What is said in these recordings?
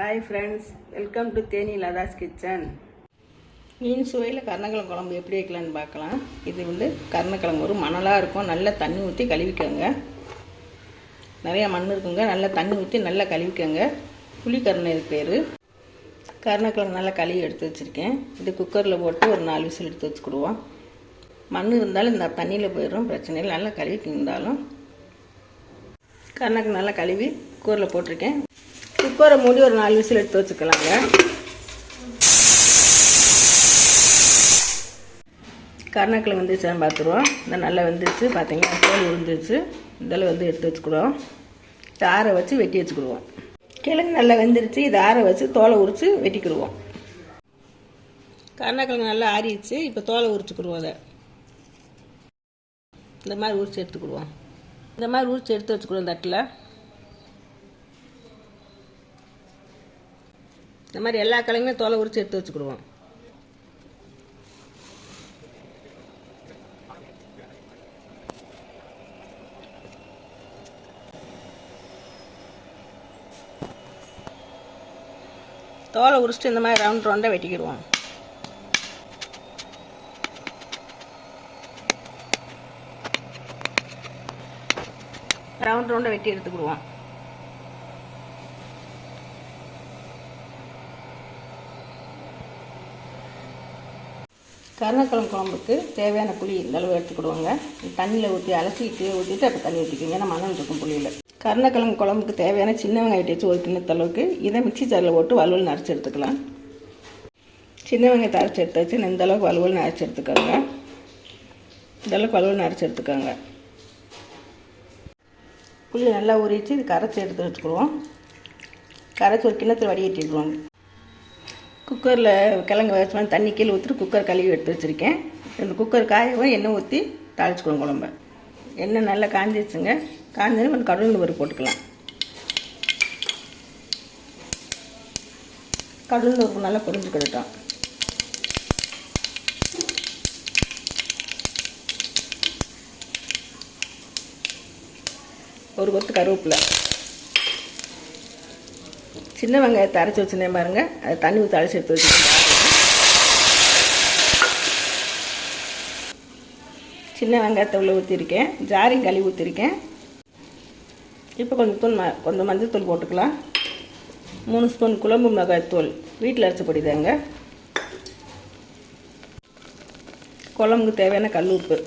Hi friends welcome to Theni Latha's kitchen மீன் சுவையில் கருணக்கிழங்கு குழம்பு எப்படி வைக்கலான்னு பார்க்கலாம். இது வந்து கருணக்கிழங்கு. ஒரு மணலாக இருக்கும். நல்லா தண்ணி ஊற்றி கழுவிக்கோங்க. நிறையா மண் இருக்குங்க. நல்லா தண்ணி ஊற்றி நல்லா கழுவிக்கோங்க. புளிக்கருணை இது பேர். கருணக்கிழங்கு நல்லா கழுவி எடுத்து வச்சுருக்கேன். இது குக்கரில் போட்டு ஒரு நாலு விசில் எடுத்து வச்சுக்கிடுவோம். மண் இருந்தாலும் இந்த தண்ணியில் போயிடும். பிரச்சனை இல்லை. நல்லா கழுவிட்டு இருந்தாலும். கருணக்கு நல்லா கழுவி குக்கரில் போட்டிருக்கேன். குக்கரை மூடி ஒரு நாலு விசில் எடுத்து வச்சுக்கலாங்க. கருணக்கிழங்கு வந்துருச்சான்னு பார்த்துருவோம் இந்த நல்லா வெந்துருச்சு பார்த்தீங்கன்னா தோல் விழுந்துருச்சு இதெல்லாம் வந்து எடுத்து வச்சுக்கிடுவோம். இதை ஆற வச்சு வெட்டி வச்சுக்கிடுவோம். கிழங்கு நல்லா வெந்துருச்சு இதை ஆற வச்சு தோலை உரித்து வெட்டிக்கிடுவோம். கருணக்கிழங்கு நல்லா ஆறிடுச்சு இப்போ தோலை உரிச்சுக்கிடுவோம் அதை. இந்த மாதிரி உரித்து எடுத்துக்கிடுவோம். இந்த மாதிரி உரித்து எடுத்து வச்சுக்கிடுவோம் தட்டில். இந்த மாதிரி எல்லா கிழங்குமே தோலை உரித்து எடுத்து வச்சுக்கிடுவோம். தோலை உரிச்சிட்டு இந்த மாதிரி ரவுண்ட் ரவுண்டாக வெட்டிக்கிடுவோம். ரவுண்ட் ரவுண்டாக வெட்டி எடுத்துக்கிடுவோம். கருணக்கிழங்கு குழம்புக்கு தேவையான புளி இந்த அளவு எடுத்துக்கிடுவோங்க தண்ணியில் ஊற்றி அலசிட்டு ஊற்றிட்டு அப்போ தண்ணி ஊற்றிக்கிங்க ஏன்னா மணல் இருக்கும் புளியில். கருணக்கிழங்கு குழம்புக்கு தேவையான சின்ன வெங்காயத்தை வச்சு ஒரு கிண்ணத்து அளவுக்கு இதை மிக்சி ஜாரில் போட்டு வலுவல் நரைச்சி எடுத்துக்கலாம். சின்ன வெங்காயத்தை அரைச்சி எடுத்து வச்சு இந்த அளவுக்கு வலுவல் நரைச்சி எடுத்துக்கோங்க. இந்த அளவுக்கு வலுவல் நரைச்சி எடுத்துக்கோங்க. புளி நல்லா ஊறிச்சு இது கரைச்சி எடுத்து வச்சுக்கிடுவோம். கரைச்சி ஒரு கிண்ணத்தில் வடிகட்டிடுவோம். குக்கரில் கிழங்கு வச்சு தண்ணி கீழே ஊற்றிட்டு குக்கர் கழுவி எடுத்து வச்சுருக்கேன். இந்த குக்கர் காயவும் எண்ணெய் ஊற்றி தாளிச்சுக்கணும் குழம்பு. எண்ணெய் நல்லா காஞ்சிச்சுங்க காஞ்சோன்னு கொஞ்சம் கடல் பருப்பு போட்டுக்கலாம். கடல் பருப்பு நல்லா பொரிஞ்சுக்கிட்டோம் ஒரு கொத்து கருவேப்பிலை. சின்ன வெங்காயத்தை அரைச்சி வச்சுனே பாருங்கள் அதை தண்ணி ஊற்றி அரைச்சி எடுத்து வச்சுருக்கேன் சின்ன வெங்காயத்தை உள்ள ஊற்றிருக்கேன் ஜாரியும் கழுவி ஊற்றிருக்கேன் இப்போ கொஞ்சம் தூள் ம கொஞ்சம் மஞ்சள் தூள் போட்டுக்கலாம். மூணு ஸ்பூன் குழம்பு மிளகாய்த்தூள் வீட்டில் வீட்டில் பொடி தாங்க. குழம்புக்கு தேவையான கல் உப்பு.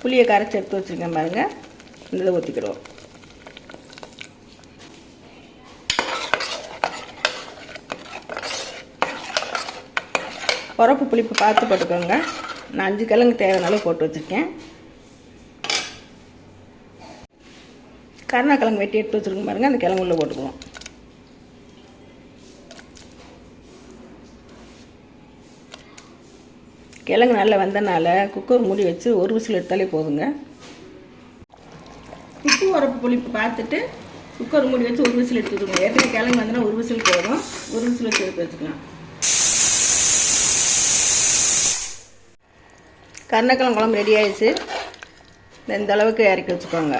புளியை கரைச்சி எடுத்து வச்சுருக்கேன் பாருங்கள் இந்த இதை உரப்பு புளிப்பு பார்த்து போட்டுக்கோங்க. நான் அஞ்சு கிழங்கு தேவையான போட்டு வச்சுருக்கேன். கருணக்கிழங்கு வெட்டி எடுத்து வச்சுருக்கோம் பாருங்கள் அந்த கிழங்கு உள்ளே போட்டுக்குவோம். கிழங்கு நல்லா வந்தனால குக்கர் மூடி வச்சு ஒரு விசில் எடுத்தாலே போதுங்க. உப்பு உரப்பு புளிப்பு பார்த்துட்டு குக்கர் மூடி வச்சு ஒரு விசில் எடுத்து வச்சுக்கோங்க ஏற்கனவே கிழங்கு வந்தோன்னா ஒரு விசில் போதும். ஒரு விசில் வச்சு எடுத்து வச்சுக்கலாம். கருணக்கிழங்கு குழம்பு ரெடி ஆயிடுச்சு. இந்த அளவுக்கு இறக்கி வச்சுக்கோங்க.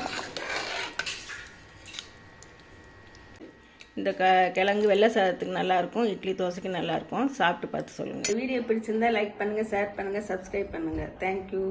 இந்த க கிழங்கு வெள்ளை சாதத்துக்கு நல்லாயிருக்கும் இட்லி தோசைக்கு நல்லாயிருக்கும். சாப்பிட்டு பார்த்து சொல்லுங்கள் வீடியோ பிடிச்சிருந்தா லைக் பண்ணுங்கள் ஷேர் பண்ணுங்கள் சப்ஸ்கிரைப் பண்ணுங்கள் தேங்க்யூ